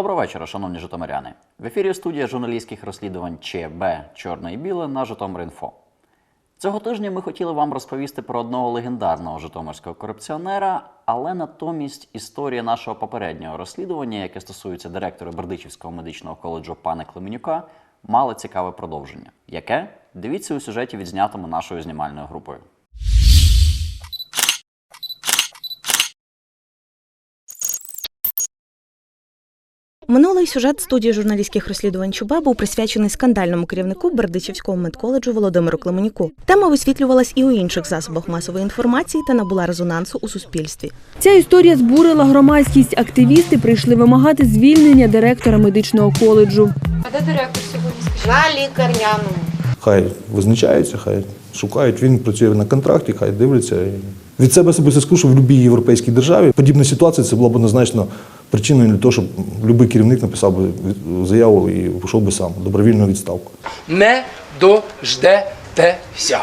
Доброго вечора, шановні житомиряни. В ефірі студія журналістських розслідувань ЧБ Чорне і біле на Житомир.Інфо. Цього тижня ми хотіли вам розповісти про одного легендарного житомирського корупціонера, але натомість історія нашого попереднього розслідування, яке стосується директора Бердичівського медичного коледжу пана Клименюка, мала цікаве продовження. Яке? Дивіться у сюжеті, відзнятому нашою знімальною групою. Минулий сюжет студії журналістських розслідувань ЧУБ був присвячений скандальному керівнику Бердичівського медколеджу Володимиру Клименюку. Тема висвітлювалась і у інших засобах масової інформації та набула резонансу у суспільстві. Ця історія збурила громадськість. Активісти прийшли вимагати звільнення директора медичного коледжу. А де директор сьогодні? На лікарняному. Хай визначаються, хай шукають. Він працює на контракті, хай дивляться. Від себе особисто скажу, що в будь-якій європейській державі подібна ситуація це була б однозначно причиною для того, щоб будь-який керівник написав би заяву і пішов би сам добровільну відставку. не дождетеся.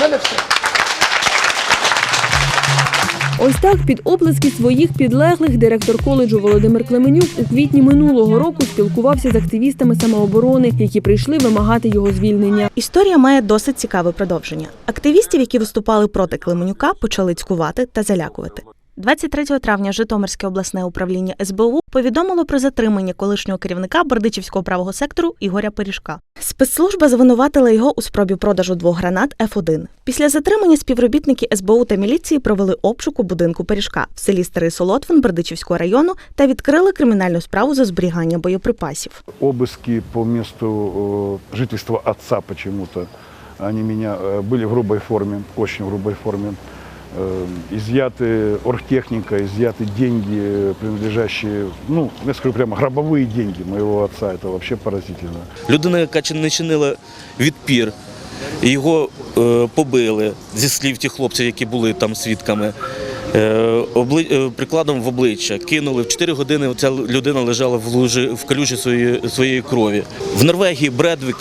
Мене все. Ось так під оплески своїх підлеглих директор коледжу Володимир Клеменюк у квітні минулого року спілкувався з активістами самооборони, які прийшли вимагати його звільнення. Історія має досить цікаве продовження. Активістів, які виступали проти Клименюка, почали цькувати та залякувати. 23 травня Житомирське обласне управління СБУ повідомило про затримання колишнього керівника Бердичівського правого сектору Ігоря Пиріжка. Спецслужба звинуватила його у спробі продажу двох гранат F1. Після затримання співробітники СБУ та міліції провели обшук у будинку Пиріжка в селі Старий Солотвин Бердичівського району та відкрили кримінальну справу за зберігання боєприпасів. обыски по месту э, жительства отца почему-то. Они меня э, были в грубой форме, очень в грубой форме. Э, Изъяты оргтехника, изъяты деньги, э, принадлежащие, ну, я скажу прямо, гробовые деньги моего отца. Это вообще поразительно. Людина, яка чи не чинила відпір, його е, побили зі слів тих хлопців, які були там свідками. Е, обли... е, прикладом в обличчя кинули в 4 години. Ця людина лежала в лужі в калюжі своєї, своєї крові. В Норвегії Бредвік,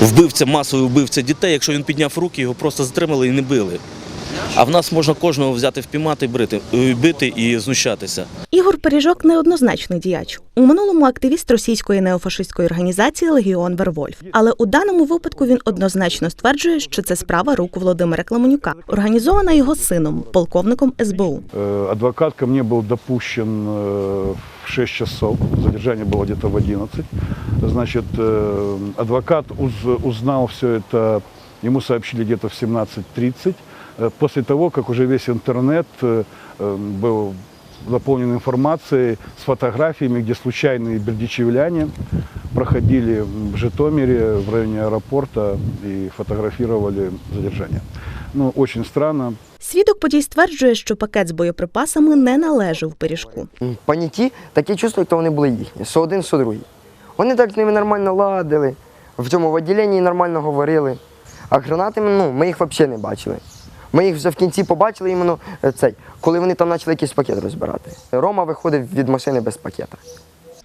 вбивця, масовий вбивця дітей. Якщо він підняв руки, його просто затримали і не били. А в нас можна кожного взяти впіймати, брити, е, бити і знущатися. Ігор Пиріжок неоднозначний діяч. У минулому активіст російської неофашистської організації Легіон Вервольф. Але у даному випадку він однозначно стверджує, що це справа рук Володимира Клименюка, організована його сином, полковником СБУ. Э, Адвокат ко мне был допущен э, в 6 часов, задержание было где-то в 11. Значит, э, адвокат уз- узнал все это, ему сообщили где-то в 17.30, э, после того, как уже весь интернет э, э, был заполнен информацией с фотографиями, где случайные бердичевляне проходили в Житомире в районе аэропорта и фотографировали задержание. Ну, очень странно. Свідок подій стверджує, що пакет з боєприпасами не належав пиріжку. Паніті таке чувство, як то вони були їхні, со один, со другий. Вони так з ними нормально ладили, в цьому відділенні нормально говорили. А гранати, ну, ми їх взагалі не бачили. Ми їх вже в кінці побачили іменно е, цей, коли вони там почали якийсь пакет розбирати. Рома виходив від машини без пакета.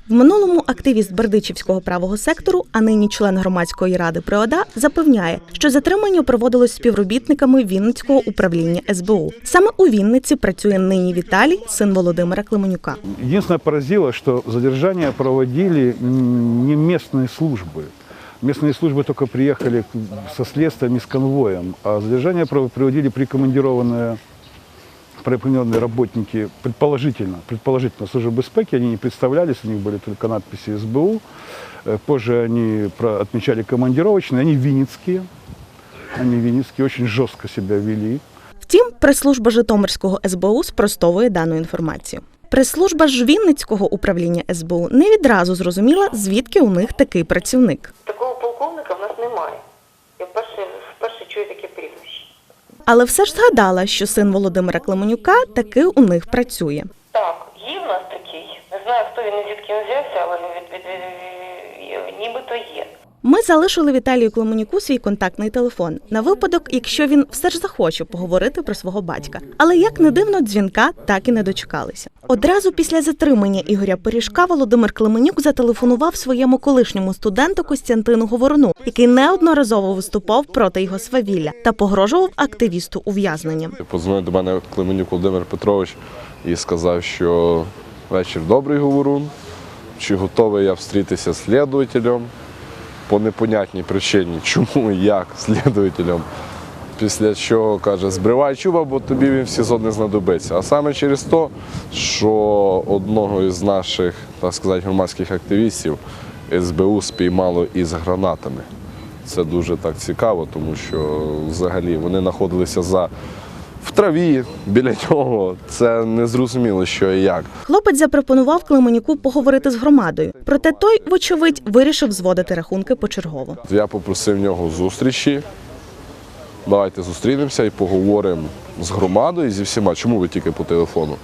В минулому активіст Бердичівського правого сектору, а нині член громадської ради при ОДА, запевняє, що затримання проводилось співробітниками Вінницького управління СБУ. Саме у Вінниці працює нині Віталій, син Володимира Клименюка. Единственное поразило, что задержания проводили не местные службы. Местные службы только приехали к- со следствием и с конвоем, а задержания пров- проводили прикомандированные прикомандированные работники, предположительно, предположительно службы безпеки, они не представлялись, у них были только надписи СБУ. Э, Позже они про- отмечали командировочные, они винницкие, они винницкие, очень жестко себя вели. Втім, прес-служба Житомирського СБУ спростовує дану інформацію. Прес-служба ж Вінницького управління СБУ не відразу зрозуміла, звідки у них такий працівник. Такого Але все ж згадала, що син Володимира Клименюка таки у них працює. Так, є в нас такий. Не знаю, хто він звідки він взявся, але від, від, від, від, нібито є. Ми залишили Віталію Клименюку свій контактний телефон на випадок, якщо він все ж захоче поговорити про свого батька. Але як не дивно, дзвінка так і не дочекалися. Одразу після затримання Ігоря Пиріжка Володимир Клименюк зателефонував своєму колишньому студенту Костянтину Говоруну, який неодноразово виступав проти його свавілля та погрожував активісту ув'язненням. Подзвонив до мене Клименюк Володимир Петрович і сказав, що вечір добрий говорун. чи готовий я встрітися з слідувателем по непонятній причині, чому і як слідувателем. Після чого каже, збривай чуба, бо тобі він в СІЗО не знадобиться. А саме через те, що одного із наших, так сказати, громадських активістів СБУ спіймало із гранатами. Це дуже так цікаво, тому що взагалі вони знаходилися за в траві біля нього. Це не зрозуміло, що і як. Хлопець запропонував Клименюку поговорити з громадою. Проте той, вочевидь, вирішив зводити рахунки почергово. Я попросив в нього зустрічі. Давайте зустрінемося і поговоримо з громадою зі всіма. Чому ви тільки по телефону?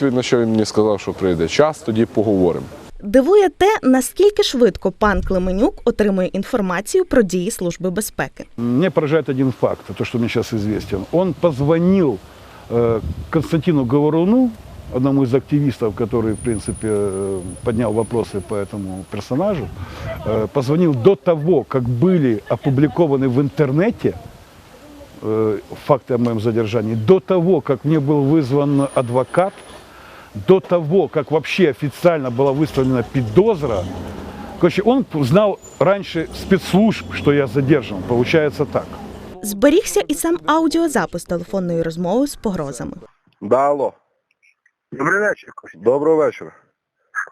На що він мені сказав, що прийде час, тоді поговоримо. Дивує те, наскільки швидко пан Клименюк отримує інформацію про дії Служби безпеки. Мне поражает один факт, то, что мне сейчас известен. Он позвонил э, Константину Говоруну, одному из активистов, который, в принципе, э, поднял вопросы по этому персонажу, э, позвонил до того, как были опубликованы в интернете э, факты о моем задержании, до того, как мне был вызван адвокат, до того, как вообще официально была выставлена подозра, Короче, он знал раньше спецслужб, что я задержан. Получается так. Зберігся і сам аудіозапис телефонної розмови з погрозами. Да, алло. Добрий вечір, Костя. Доброго вечора.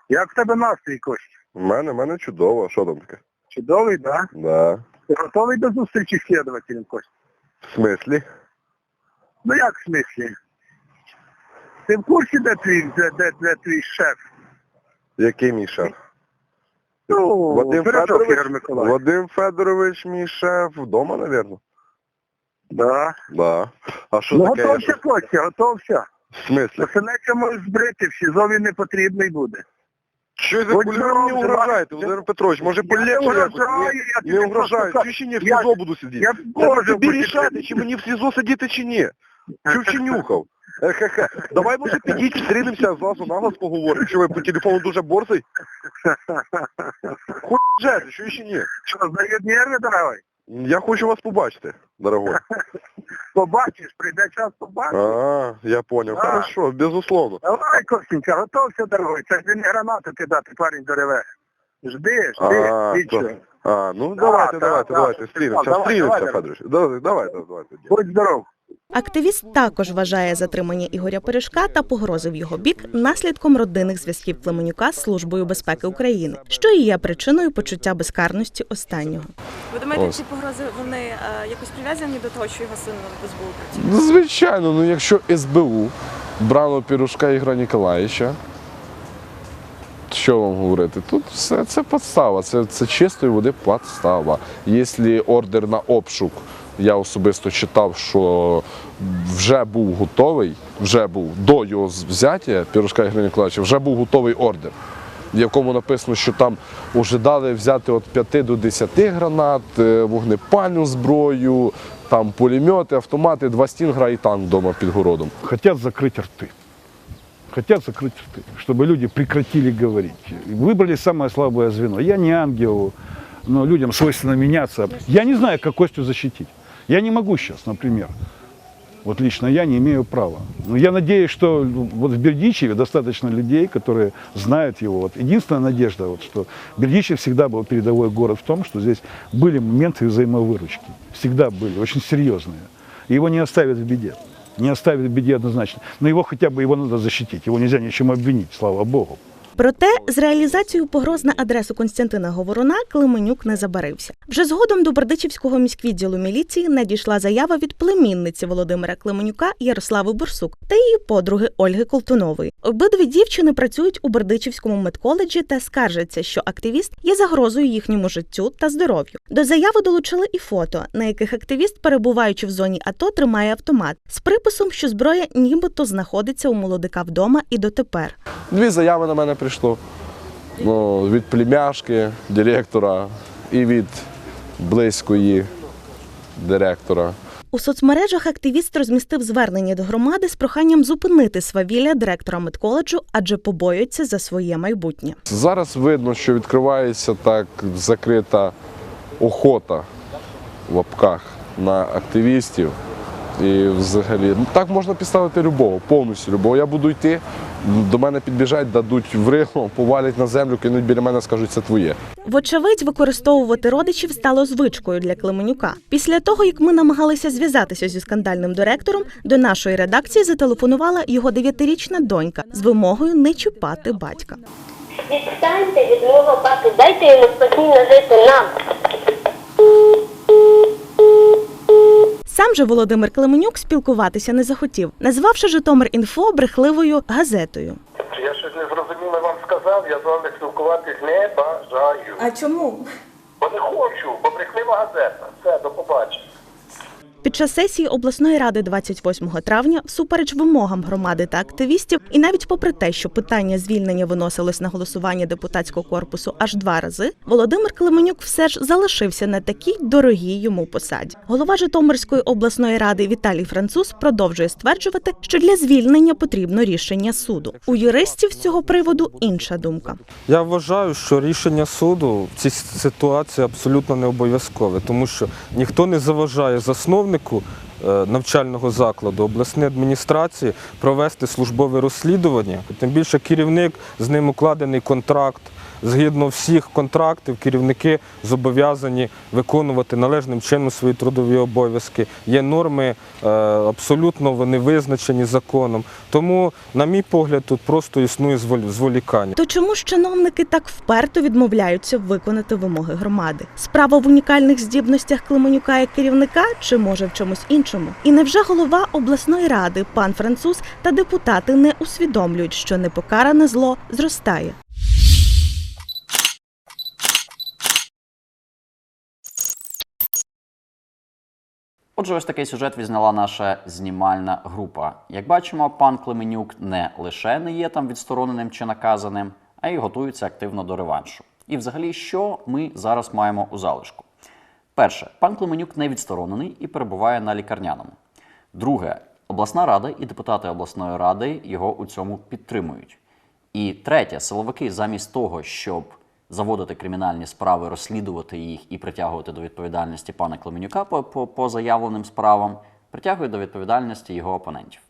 Як в тебе настрій, Костя? У мене, в мене чудово. Що там таке? Чудовий, да? Да. Ти готовий до зустрічі з слідувателем, Костя? В смислі? Ну як в смислі? Ти в курсі, де твій, де, де, де твій шеф? Який мій шеф? Ну, Вадим Пирожок Федорович? Миколаївич. Вадим Федорович, мій шеф, вдома, напевно? Да. Да. А що Ну таке? готовся, Костя, готовся. В смислі? Поселеця можеш збрити, в СІЗО він не потрібний буде. Що ви Будь мені угрожаєте. Володимир Петрович? Може Я не полегше якось? угрожаю, Ні, я тобі Не угрожаю. просто Чи ще ні в я- СІЗО буду сидіти? Я Це можу тобі бути рішати, чи мені в СІЗО сидіти, чи ні. Чув чи нюхав? Хе-хе. Давай, може, підіть, встрінемося, з глазу на глаз поговоримо. Що ви по телефону дуже борзий? Хуй жати, що ще ні? Що, здають нерви, дорогой? Я хочу вас побачити, дорогой. Побачиш, прийде час побачиш. А, я понял. А. Хорошо, безусловно. Давай, Костенька, готовся, дорогой. Це ж не гранату кидати, парень дореве. Жди, жди, А, ти то- що? А, ну Да, давайте, да, давайте, да. давайте, встрінемося, Давай, встрінемося, давай, Федорович. Давайте, давайте, давайте. Будь здоров. Активіст також вважає затримання Ігоря Пиріжка та погрози в його бік наслідком родинних зв'язків Клименюка з Службою безпеки України, що і є причиною почуття безкарності останнього. Ви думаєте, Ось. ці погрози вони е, якось прив'язані до того, що його син в СБУ працює? Ну, Звичайно, ну якщо СБУ брало Пірушка Ігоря Ніколаєвича, що вам говорити? Тут все це подстава, це, це чистої води подстава. Якщо ордер на обшук, я особисто читав, що вже був готовий, вже був до його взяття Пірушка Ігоря Ніколаєвича, вже був готовий ордер. В якому написано, що там ожидали взяти від 5 до 10 гранат, е, вогнепальну зброю, там пулемети, автомати, два стінгра і танк вдома під городом. Хотят закрыть рты. Хотят закрыть рты, чтобы люди прекратили говорить. Выбрали самое слабое звено. Я не ангел, но людям свойственно меняться. Я не знаю, как Костю защитить. Я не могу сейчас, например. Вот лично я не имею права. Но я надеюсь, что ну, вот в Бердичеве достаточно людей, которые знают его. Вот единственная надежда, вот, что Бердичев всегда был передовой город в том, что здесь были моменты взаимовыручки. Всегда были, очень серьезные. И его не оставят в беде. Не оставят в беде однозначно. Но его хотя бы его надо защитить. Его нельзя ничем обвинить, слава богу. Проте з реалізацією погроз на адресу Константина Говоруна Клименюк не забарився. Вже згодом до Бердичівського міськвідділу міліції надійшла заява від племінниці Володимира Клименюка Ярослави Бурсук та її подруги Ольги Колтунової. Обидві дівчини працюють у Бердичівському медколеджі та скаржаться, що активіст є загрозою їхньому життю та здоров'ю. До заяви долучили і фото, на яких активіст, перебуваючи в зоні АТО, тримає автомат з приписом, що зброя нібито знаходиться у молодика вдома і дотепер. Дві заяви на мене прийшло. Ну, від племяшки, директора і від близької директора. У соцмережах активіст розмістив звернення до громади з проханням зупинити свавілля директора медколеджу, адже побоюється за своє майбутнє. Зараз видно, що відкривається так закрита охота в лапках на активістів І взагалі, ну так можна підставити любого, повністю любого. Я буду йти, до мене підбіжать, дадуть в рило, повалять на землю, кинуть біля мене, скажуть, це твоє. Вочевидь, використовувати родичів стало звичкою для Клименюка. Після того, як ми намагалися зв'язатися зі скандальним директором, до нашої редакції зателефонувала його дев'ятирічна донька з вимогою не чіпати батька. Відстаньте від мого папи, дайте йому спокійно жити нам. Сам же Володимир Клименюк спілкуватися не захотів, назвавши Житомир інфо брехливою газетою. Я щось незрозуміле вам сказав, я з вами спілкуватись не бажаю. А чому? Бо не хочу, бо брехлива газета. Все, до побачення. Під час сесії обласної ради 28 травня, всупереч вимогам громади та активістів, і навіть попри те, що питання звільнення виносилось на голосування депутатського корпусу аж два рази, Володимир Клименюк все ж залишився на такій дорогій йому посаді. Голова Житомирської обласної ради Віталій Француз продовжує стверджувати, що для звільнення потрібно рішення суду. У юристів з цього приводу інша думка. Я вважаю, що рішення суду в цій ситуації абсолютно не обов'язкове, тому що ніхто не заважає засновнику е, навчального закладу обласної адміністрації провести службове розслідування. Тим більше керівник з ним укладений контракт. Згідно всіх контрактів, керівники зобов'язані виконувати належним чином свої трудові обов'язки. Є норми е, абсолютно вони визначені законом. Тому, на мій погляд, тут просто існує зволі- зволікання. То чому ж чиновники так вперто відмовляються виконати вимоги громади? Справа в унікальних здібностях Клименюка як керівника, чи може в чомусь іншому? І невже голова обласної ради, пан француз та депутати не усвідомлюють, що непокаране зло зростає? Отже, ось такий сюжет відзняла наша знімальна група. Як бачимо, пан Клеменюк не лише не є там відстороненим чи наказаним, а й готується активно до реваншу. І взагалі, що ми зараз маємо у залишку? Перше, пан Клеменюк не відсторонений і перебуває на лікарняному. Друге, обласна рада і депутати обласної ради його у цьому підтримують. І третє, силовики замість того, щоб заводити кримінальні справи, розслідувати їх і притягувати до відповідальності пана Клеменюка по, по, по заявленим справам, притягують до відповідальності його опонентів.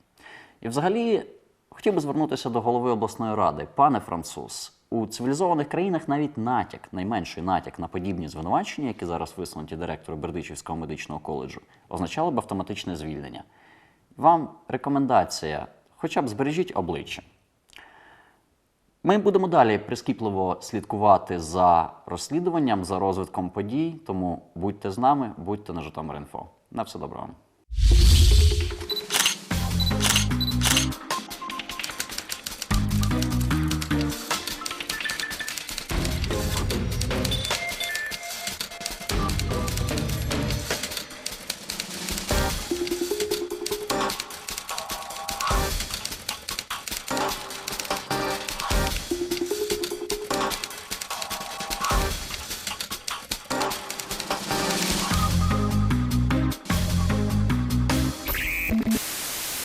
І взагалі хотів би звернутися до голови обласної ради. Пане француз, у цивілізованих країнах навіть натяк, найменший натяк на подібні звинувачення, які зараз висунуті директору Бердичівського медичного коледжу, означало б автоматичне звільнення. Вам рекомендація, хоча б збережіть обличчя. Ми будемо далі прискіпливо слідкувати за розслідуванням, за розвитком подій, тому будьте з нами, будьте на Житомир.Інфо. На все добре вам.